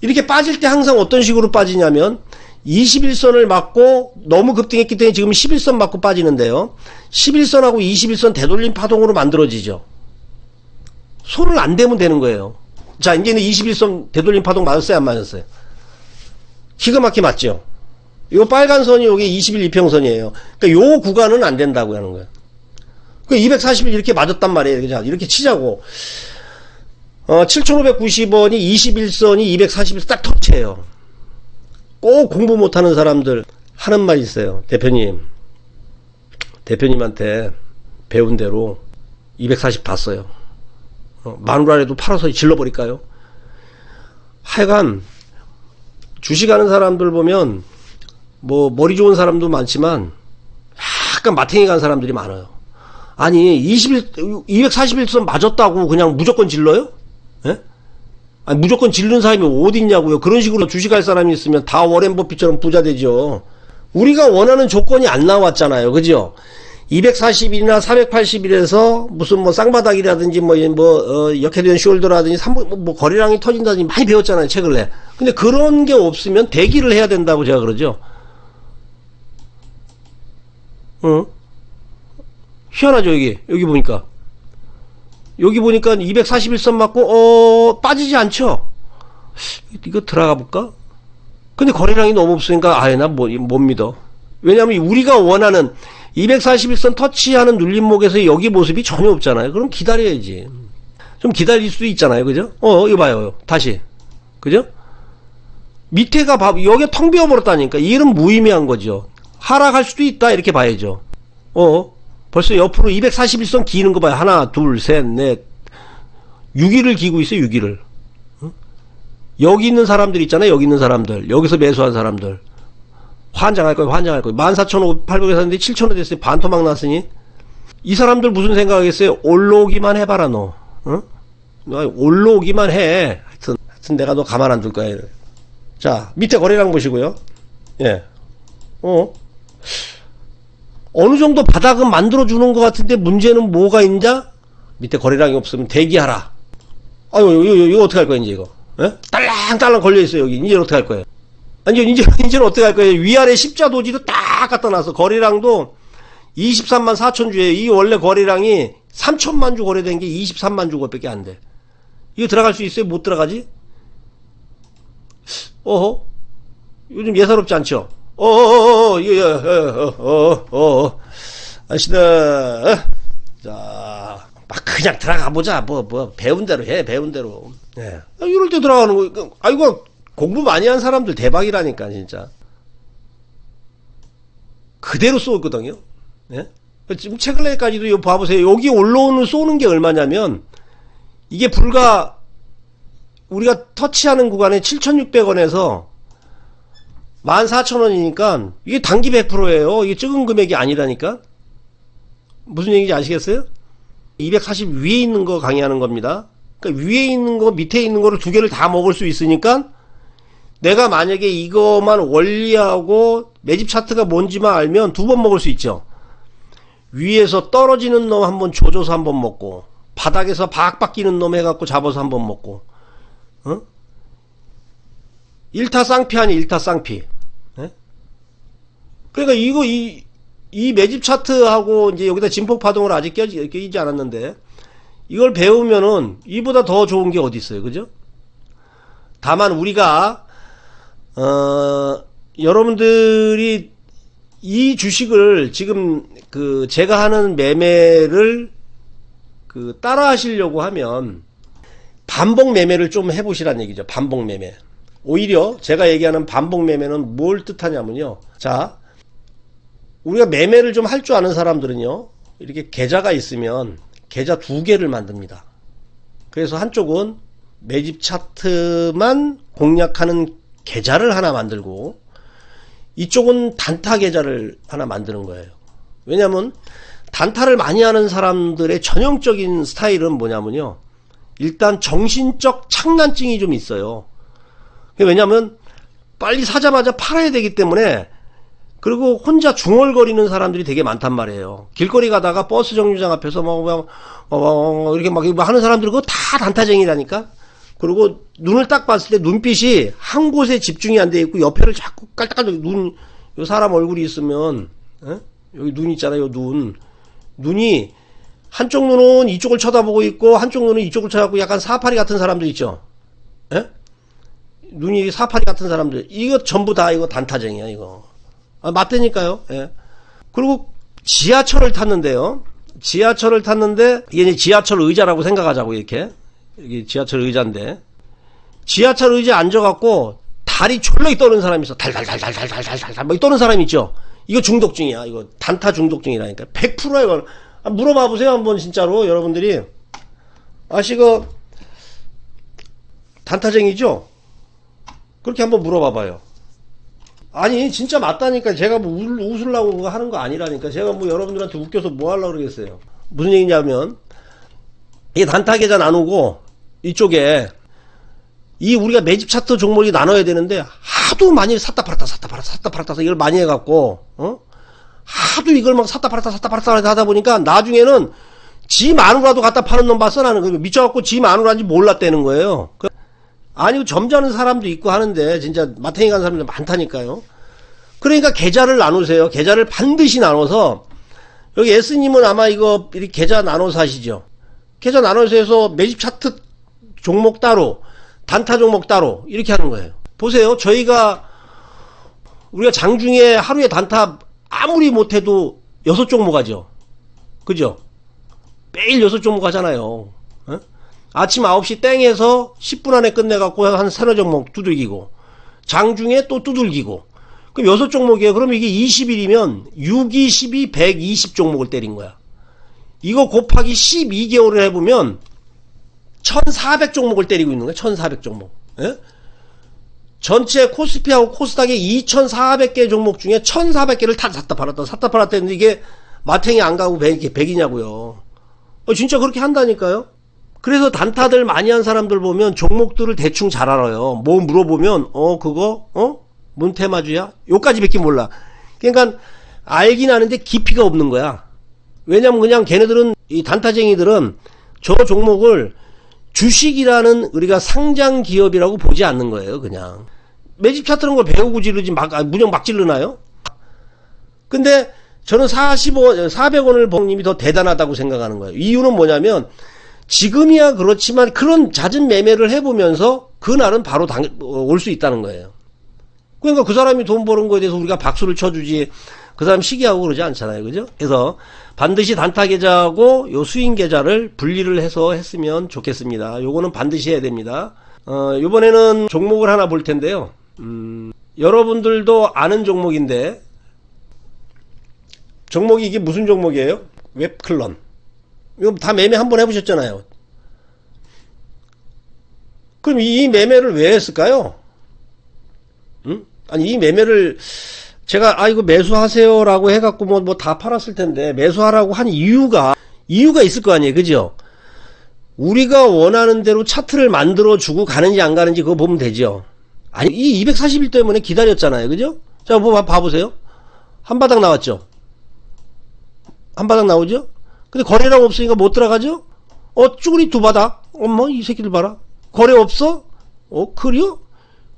이렇게 빠질 때 항상 어떤 식으로 빠지냐면 21선을 맞고 너무 급등했기 때문에 지금 11선 맞고 빠지는데요. 11선하고 21선 되돌림 파동으로 만들어지죠. 손을 안 대면 되는 거예요. 자, 이제는 21선 되돌림 파동 맞았어요, 안 맞았어요? 기가 막히게 맞죠? 요 빨간 선이 요게 21 이평선이에요. 그러니까 요 구간은 안 된다고 하는 거예요. 그 240일 이렇게 맞았단 말이에요. 자, 이렇게 치자고. 어, 7,590원이 21선이 241선 딱 터치해요. 꼭 공부 못하는 사람들 하는 말 있어요. 대표님. 대표님한테 배운 대로 240 봤어요. 어, 마누라라도 팔아서 질러버릴까요? 하여간 주식하는 사람들 보면 뭐 머리 좋은 사람도 많지만 약간 마탱이 간 사람들이 많아요. 아니 21 241선 맞았다고 그냥 무조건 질러요? 예? 아니 무조건 질른 사람이 어디 있냐고요. 그런 식으로 주식할 사람이 있으면 다 워렌 버핏처럼 부자 되죠. 우리가 원하는 조건이 안 나왔잖아요. 그죠? 240일이나 480일에서 무슨 뭐 쌍바닥이라든지 뭐, 뭐, 어, 역해된 숄더라든지 삼- 뭐, 뭐 거래량이 터진다든지 많이 배웠잖아요. 최근에. 내 근데 그런 게 없으면 대기를 해야 된다고 제가 그러죠. 어? 희한하죠, 여기. 여기 보니까. 여기 보니까 241선 맞고, 어, 빠지지 않죠? 이거 들어가 볼까? 근데 거래량이 너무 없으니까, 아예 나못 못 믿어. 왜냐면 우리가 원하는 241선 터치하는 눌림목에서 여기 모습이 전혀 없잖아요. 그럼 기다려야지. 좀 기다릴 수도 있잖아요. 그죠? 어, 이거 봐요. 다시. 그죠? 밑에가 봐, 여기 텅 비어버렸다니까. 이 일은 무의미한 거죠. 하락할 수도 있다. 이렇게 봐야죠. 어, 벌써 옆으로 241선 기는 거 봐요. 하나, 둘, 셋, 넷. 6일을 기고 있어요. 6일을. 여기 있는 사람들 있잖아요. 여기 있는 사람들. 여기서 매수한 사람들. 환장할 거예요. 환장할 거예요. 14,800에 샀는데 7,000원 됐어요. 반토막 났으니. 이 사람들 무슨 생각하겠어요? 올라오기만 해봐라, 너. 응? 너 올라오기만 해. 하여튼, 하여튼 내가 너 가만 안 둘 거야. 자, 밑에 거래량 보시고요. 예. 어? 어느 정도 바닥은 만들어주는 것 같은데 문제는 뭐가 있냐? 밑에 거래량이 없으면 대기하라. 아유, 이거, 이거, 이거 어떻게 할 거야, 이제 이거? 예? 딸랑딸랑 걸려있어요, 여기. 이제 어떻게 할 거예요? 아니, 이제, 이제는 어떻게 할 거예요? 위아래 십자 도지도 딱 갖다 놔서 거래량도 23만 4천 주에 이 원래 거래량이 3천만 주 거래된 게 23만 주밖에 안 돼. 이거 들어갈 수 있어요? 못 들어가지? 어허? 요즘 예사롭지 않죠? 어어어어, 이거, 어 어 어 어, 아시다. 자, 막 그냥 들어가 보자. 뭐, 뭐, 배운 대로 해, 배운 대로. 예. 아, 이럴 때 들어가는 거, 그, 아이고, 공부 많이 한 사람들 대박이라니까, 진짜. 그대로 쏘거든요. 예? 지금 최근에까지도 이거 봐보세요. 여기 올라오는 쏘는 게 얼마냐면, 이게 불과, 우리가 터치하는 구간에 7,600원에서 14,000원이니까, 이게 단기 100%예요. 이게 적은 금액이 아니라니까? 무슨 얘기인지 아시겠어요? 240 위에 있는 거 강의하는 겁니다. 그러니까 위에 있는 거, 밑에 있는 거를 두 개를 다 먹을 수 있으니까, 내가 만약에 이거만 원리하고 매집 차트가 뭔지만 알면 두 번 먹을 수 있죠. 위에서 떨어지는 놈 한 번 조져서 한 번 먹고 바닥에서 박 바뀌는 놈 해갖고 잡아서 한 번 먹고 어? 일타 쌍피 아니 일타 쌍피 예? 그러니까 이거 이, 이 매집 차트하고 이제 여기다 진폭 파동을 아직 껴지, 끼지 않았는데 이걸 배우면은 이보다 더 좋은 게 어디 있어요 그죠? 다만 우리가 어, 여러분들이 이 주식을 지금 그 제가 하는 매매를 그 따라 하시려고 하면 반복 매매를 좀 해보시란 얘기죠. 반복 매매. 오히려 제가 얘기하는 반복 매매는 뭘 뜻하냐면요. 자, 우리가 매매를 좀 할 줄 아는 사람들은요. 이렇게 계좌가 있으면 계좌 두 개를 만듭니다. 그래서 한쪽은 매집 차트만 공략하는 계좌를 하나 만들고 이쪽은 단타 계좌를 하나 만드는 거예요. 왜냐하면 단타를 많이 하는 사람들의 전형적인 스타일은 뭐냐면요. 일단 정신적 창난증이 좀 있어요. 왜냐하면 빨리 사자마자 팔아야 되기 때문에 그리고 혼자 중얼거리는 사람들이 되게 많단 말이에요. 길거리 가다가 버스 정류장 앞에서 뭐, 뭐, 어, 이렇게 막 하는 사람들 그거 다 단타쟁이라니까. 그리고 눈을 딱 봤을 때 눈빛이 한 곳에 집중이 안 돼 있고 옆에를 자꾸 깔딱깔딱 눈, 요 사람 얼굴이 있으면, 에? 여기 눈 있잖아요, 눈. 눈이 한쪽 눈은 이쪽을 쳐다보고 있고 한쪽 눈은 이쪽을 쳐다보고 약간 사파리 같은 사람들 있죠. 예? 눈이 사파리 같은 사람들 이거 전부 다 이거 단타쟁이야 이거. 아, 맞다니까요. 예. 그리고 지하철을 탔는데요. 지하철을 탔는데 이제 지하철 의자라고 생각하자고 이렇게 이게 지하철 의자인데 지하철 의자 앉아갖고 다리 철렁이 떠는 사람이 있어. 달달달달달달달달 막 떠는 사람이 있죠. 이거 중독증이야. 이거 단타 중독증이라니까. 100%야 이거. 아, 물어봐 보세요 한번 진짜로 여러분들이. 아씨 그 단타쟁이죠? 그렇게 한번 물어봐 봐요. 아니 진짜 맞다니까 제가 뭐 웃, 웃으려고 하는 거 아니라니까 제가 뭐 여러분들한테 웃겨서 뭐 하려고 그러겠어요. 무슨 얘기냐면 이게 단타 계좌 나누고 이쪽에 이 우리가 매집 차트 종목이 나눠야 되는데 하도 많이 샀다 팔았다 샀다 팔았다 샀다 팔았다 이걸 많이 해갖고 어 하도 이걸 막 샀다 팔았다 샀다 팔았다 하다 보니까 나중에는 지 마누라도 갖다 파는 놈 봤어 나는 그 미쳐갖고 지 마누라인지 몰랐다는 거예요. 그- 아니 점잖은 사람도 있고 하는데 진짜 마탱이 간 사람들 많다니까요. 그러니까 계좌를 나누세요. 계좌를 반드시 나눠서 여기 S님은 아마 이거 이렇게 계좌 나눠서 하시죠. 계좌 나눠서 해서 매집 차트 종목 따로 단타 종목 따로 이렇게 하는 거예요. 보세요. 저희가 우리가 장중에 하루에 단타 아무리 못해도 여섯 종목 하죠. 그죠? 매일 여섯 종목 하잖아요. 어? 아침 9시 땡에서 10분 안에 끝내갖고 한 서너 종목 두들기고 장중에 또 두들기고 그럼 여섯 종목이에요. 그럼 이게 20일이면 6, 2, 12, 120 종목을 때린 거야. 이거 곱하기 12개월을 해보면 1400 종목을 때리고 있는 거야. 1400 종목. 예? 전체 코스피하고 코스닥의 2400개 종목 중에 1400개를 다 샀다 팔았다 샀다 팔았다 했는데 이게 마탱이 안 가고 100, 100이냐고요. 어, 진짜 그렇게 한다니까요? 그래서 단타들 많이 한 사람들 보면 종목들을 대충 잘 알아요. 뭐 물어보면, 어, 그거, 어? 뭔 테마주야? 요까지 밖에 몰라. 그러니까 알긴 아는데 깊이가 없는 거야. 왜냐면 그냥 걔네들은, 이 단타쟁이들은 저 종목을 주식이라는 우리가 상장 기업이라고 보지 않는 거예요, 그냥. 매집 차트는 걸 배우고 지르지 막, 아, 무정 막 지르나요? 근데 저는 45, 400원을 번 님이 더 대단하다고 생각하는 거예요. 이유는 뭐냐면 지금이야 그렇지만 그런 잦은 매매를 해보면서 그날은 바로 올 수 있다는 거예요. 그러니까 그 사람이 돈 버는 거에 대해서 우리가 박수를 쳐주지 그 사람 시기하고 그러지 않잖아요. 그죠? 그래서 반드시 단타 계좌하고 요 수익 계좌를 분리를 해서 했으면 좋겠습니다. 요거는 반드시 해야 됩니다. 어, 요번에는 종목을 하나 볼 텐데요. 음, 여러분들도 아는 종목인데 종목이 이게 무슨 종목이에요? 웹클런. 이거 다 매매 한 번 해보셨잖아요. 그럼 이 매매를 왜 했을까요? 응? 아니, 이 매매를 제가, 아, 이거 매수하세요라고 해갖고 뭐, 뭐 다 팔았을 텐데, 매수하라고 한 이유가, 이유가 있을 거 아니에요. 그죠? 우리가 원하는 대로 차트를 만들어 주고 가는지 안 가는지 그거 보면 되죠. 아니, 이 240일 때문에 기다렸잖아요. 그죠? 자, 뭐, 봐- 봐보세요. 한 바닥 나왔죠? 한 바닥 나오죠? 근데 거래량 없으니까 못 들어가죠? 어, 쭈구리 두 바닥? 어머, 이 새끼들 봐라. 거래 없어? 어, 그래요?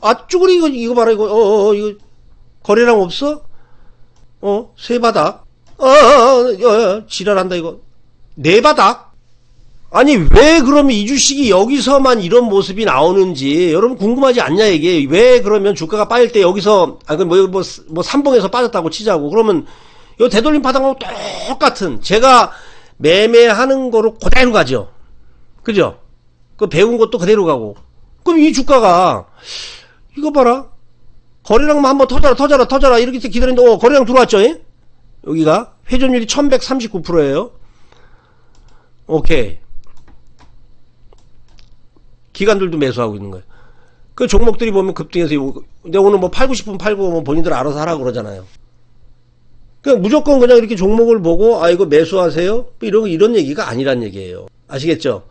아, 쭈구리 이거, 이거 봐라, 이거, 어, 어, 어, 이거, 거래량 없어? 어, 세 바닥? 어, 어, 어, 어, 어, 지랄한다, 이거. 네 바닥? 아니, 왜 그러면 이 주식이 여기서만 이런 모습이 나오는지, 여러분 궁금하지 않냐, 이게. 왜 그러면 주가가 빠질 때 여기서, 아, 그 뭐, 뭐, 뭐, 삼봉에서 빠졌다고 치자고. 그러면, 요 되돌림 파동하고 똑같은, 제가 매매하는 거로 그대로 가죠. 그죠? 그 배운 것도 그대로 가고. 그럼 이 주가가, 이거 봐라. 거래량만 한번 터져라, 터져라, 터져라. 이렇게 기다리는데, 어, 거래량 들어왔죠? 예? 여기가. 회전율이 1139%예요 오케이. 기관들도 매수하고 있는 거예요. 그 종목들이 보면 급등해서, 근데 오늘 뭐 팔고 싶으면 팔고, 뭐 본인들 알아서 하라고 그러잖아요. 그냥 무조건 그냥 이렇게 종목을 보고, 아, 이거 매수하세요? 뭐 이런, 이런 얘기가 아니란 얘기예요. 아시겠죠?